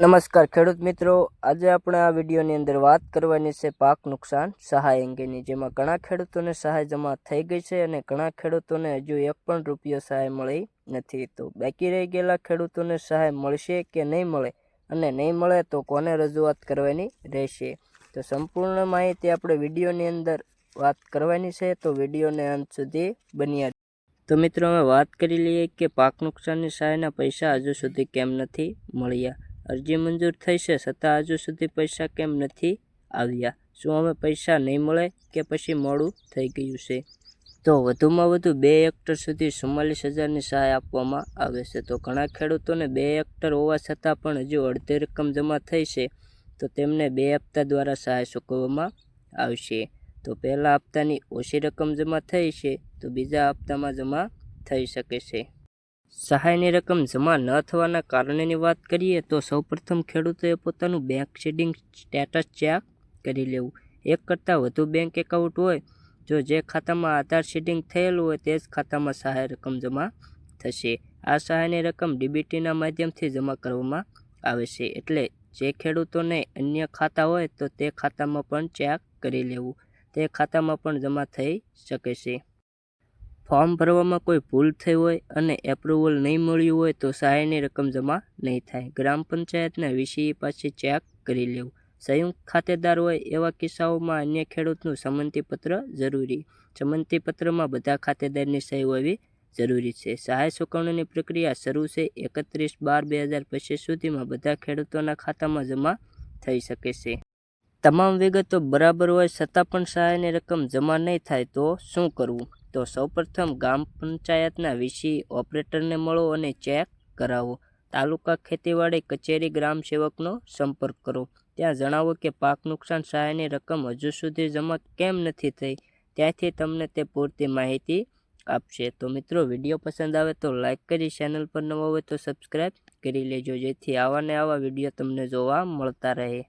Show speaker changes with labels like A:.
A: નમસ્કાર, ખેડૂત મિત્રો. આજે આપણે આ વિડીયોની અંદર વાત કરવાની છે પાક નુકસાન સહાય અંગેની, જેમાં ઘણા ખેડૂતોને સહાય જમા થઈ ગઈ છે અને ઘણા ખેડૂતોને હજુ એક પણ રૂપિયો સહાય મળી નથી. તો બાકી રહી ગયેલા ખેડૂતોને સહાય મળશે કે નહીં મળે? અને નહીં મળે તો કોને રજૂઆત કરવાની રહેશે? તો સંપૂર્ણ માહિતી આપણે વિડીયોની અંદર વાત કરવાની છે. તો વિડીયોને અંત સુધી બન્યા તો મિત્રો અમે વાત કરી લઈએ કે પાક નુકસાનની સહાયના પૈસા હજુ સુધી કેમ નથી મળ્યા? અરજી મંજૂર થઈ છે. છતાં હજુ સુધી પૈસા કેમ નથી આવ્યા? શું અમે પૈસા નહીં મળે કે પછી મોડું થઈ ગયું છે? તો વધુમાં વધુ બે હેક્ટર સુધી ચુમ્માલીસ હજારની સહાય આપવામાં આવે છે. તો ઘણા ખેડૂતોને બે હેક્ટર હોવા છતાં પણ હજુ અડધી રકમ જમા થઈ છે. તો તેમને બે હપ્તા દ્વારા સહાય ચૂકવવામાં આવશે. તો પહેલા હપ્તાની ઓછી રકમ જમા થઈ છે તો બીજા હપ્તામાં જમા થઈ શકે છે. સહાયની રકમ જમા ન થવાના કારણેની વાત કરીએ તો સૌપ્રથમ ખેડૂતોએ પોતાનું બેંક શેડિંગ સ્ટેટસ ચેક કરી લેવું. એક કરતાં વધુ બેંક એકાઉન્ટ હોય, જો જે ખાતામાં આધાર શેડિંગ થયેલું હોય, તે જ ખાતામાં સહાય રકમ જમા થશે. આ સહાયની રકમ ડીબીટીના માધ્યમથી જમા કરવામાં આવે છે. એટલે જે ખેડૂતોને અન્ય ખાતા હોય, તો તે ખાતામાં પણ ચેક કરી લેવું. તે ખાતામાં પણ જમા થઈ શકે છે. ફોર્મ ભરવામાં કોઈ ભૂલ થઈ હોય અને એપ્રુવલ નહીં મળ્યું હોય તો સહાયની રકમ જમા નહીં થાય. ગ્રામ પંચાયતના વિષય પાસે ચેક કરી લેવું. સંયુક્ત ખાતેદાર હોય એવા કિસ્સાઓમાં અન્ય ખેડૂતનું સંમતિપત્ર જરૂરી. સંમતિપત્રમાં બધા ખાતેદારની સહી હોવી જરૂરી છે. સહાય ચૂકવણીની પ્રક્રિયા શરૂ છે એકત્રીસ બાર બે હજાર પચીસ સુધીમાં બધા ખેડૂતોના ખાતામાં જમા થઈ શકે છે. તમામ વિગતો બરાબર હોય છતાં પણ સહાયની રકમ જમા નહીં થાય તો શું કરવું? તો સૌપ્રથમ ગ્રામ પંચાયતના વીસી ઓપરેટરને મળો અને ચેક કરાવો. તાલુકા ખેતીવાડી કચેરી ગ્રામ સેવકનો સંપર્ક કરો. ત્યાં જણાવો કે પાક નુકસાન સહાયની રકમ હજુ સુધી જમા કેમ નથી થઈ, ત્યાંથી તમને તે પૂરતી માહિતી આપશે. તો મિત્રો, વીડિયો પસંદ આવે તો લાઇક કરી, ચેનલ પર નવો હોય તો સબસ્ક્રાઈબ કરી લેજો, જેથી આવા ને આવા વીડિયો તમને જોવા મળતા રહે.